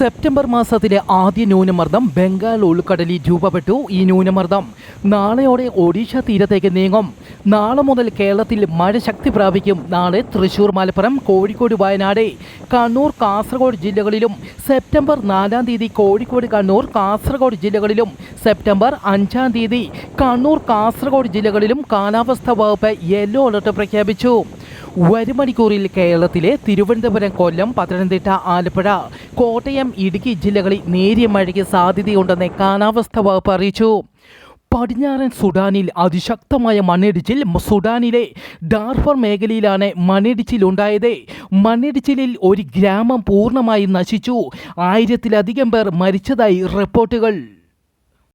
September മാസത്തിലെ ആദ്യ ന്യൂനമർദ്ദം ബംഗാൾ ഉൾക്കടലിൽ രൂപപ്പെട്ടു. ഈ ന്യൂനമർദ്ദം നാളെയോടെ ഒഡീഷ തീരത്തേക്ക് നീങ്ങും. നാളെ മുതൽ കേരളത്തിൽ മഴ ശക്തി പ്രാപിക്കും. നാളെ തൃശൂർ മലപ്പുറം കോഴിക്കോട് വയനാട് കണ്ണൂർ കാസർഗോഡ് ജില്ലകളിലും സെപ്റ്റംബർ നാലാം തീയതി കോഴിക്കോട് കണ്ണൂർ കാസർഗോഡ് ജില്ലകളിലും സെപ്റ്റംബർ അഞ്ചാം തീയതി കണ്ണൂർ കാസർഗോഡ് ജില്ലകളിലും കാലാവസ്ഥാ വകുപ്പ് യെല്ലോ അലർട്ട് പ്രഖ്യാപിച്ചു. വരും മണിക്കൂറിൽ കേരളത്തിലെ തിരുവനന്തപുരം കൊല്ലം പത്തനംതിട്ട ആലപ്പുഴ കോട്ടയം ഇടുക്കി ജില്ലകളിൽ നേരിയ മഴയ്ക്ക് സാധ്യതയുണ്ടെന്ന് കാലാവസ്ഥാ വകുപ്പ് അറിയിച്ചു. പടിഞ്ഞാറൻ സുഡാനിൽ അതിശക്തമായ മണ്ണിടിച്ചിൽ സുഡാനിലെ ഡാർഫർ മേഖലയിലാണ് മണ്ണിടിച്ചിലുണ്ടായത്. മണ്ണിടിച്ചിലിൽ ഒരു ഗ്രാമം പൂർണമായി നശിച്ചു. ആയിരത്തിലധികം പേർ മരിച്ചതായി റിപ്പോർട്ടുകൾ.